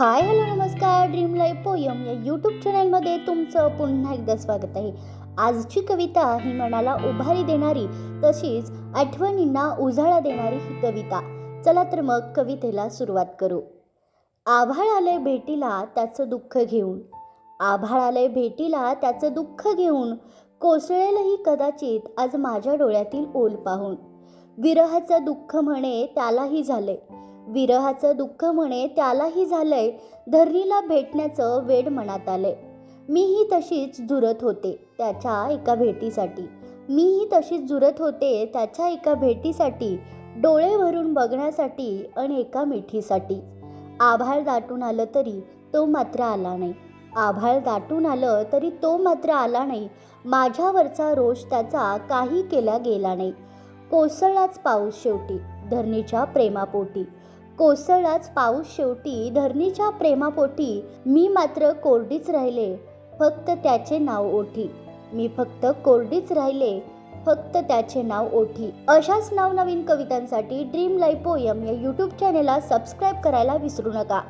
हाय hello नमस्कार. Dream life poem या YouTube चॅनलमध्ये तुमचं पुन्हा एकदा स्वागत आहे. आजची कविता ही मनाला उभारी देणारी तशीच आठवणींना उजाळा देणारी ही कविता. चला तर मग कवितेला सुरुवात करू. आभाळ आलंय भेटीला त्याचं दुःख घेऊन. आभाळ आलंय भेटीला त्याचं दुःख घेऊन. कोसळेलही कदाचित आज माझ्या डोळ्यातील ओल पाहून. विरहाचं दुःख म्हणे त्यालाही झाले विरहाचं दुःख म्हणे त्यालाही झालंय धरणीला भेटण्याचं वेड मनात आलंय. मीही तशीच झुरत होते त्याच्या एका भेटीसाठी. मीही तशीच झुरत होते त्याच्या एका भेटीसाठी डोळे भरून बघण्यासाठी आणि एका मिठीसाठी. आभाळ दाटून आलं तरी तो मात्र आला नाही. आभाळ दाटून आलं तरी तो मात्र आला नाही. माझ्यावरचा रोष त्याचा काही केला गेला नाही. कोसळलाच पाऊस शेवटी धरणीच्या प्रेमापोटी. कोसळलाच पाऊस शेवटी धरणीच्या प्रेमापोटी. मी मात्र कोरडीच राहिले फक्त त्याचे नाव ओठी. मी फक्त कोरडीच राहिले फक्त त्याचे नाव ओठी. अशाच नवनवीन कवितांसाठी ड्रीम लाईफ पोयम या यूट्यूब चॅनेलला सबस्क्राईब करायला विसरू नका.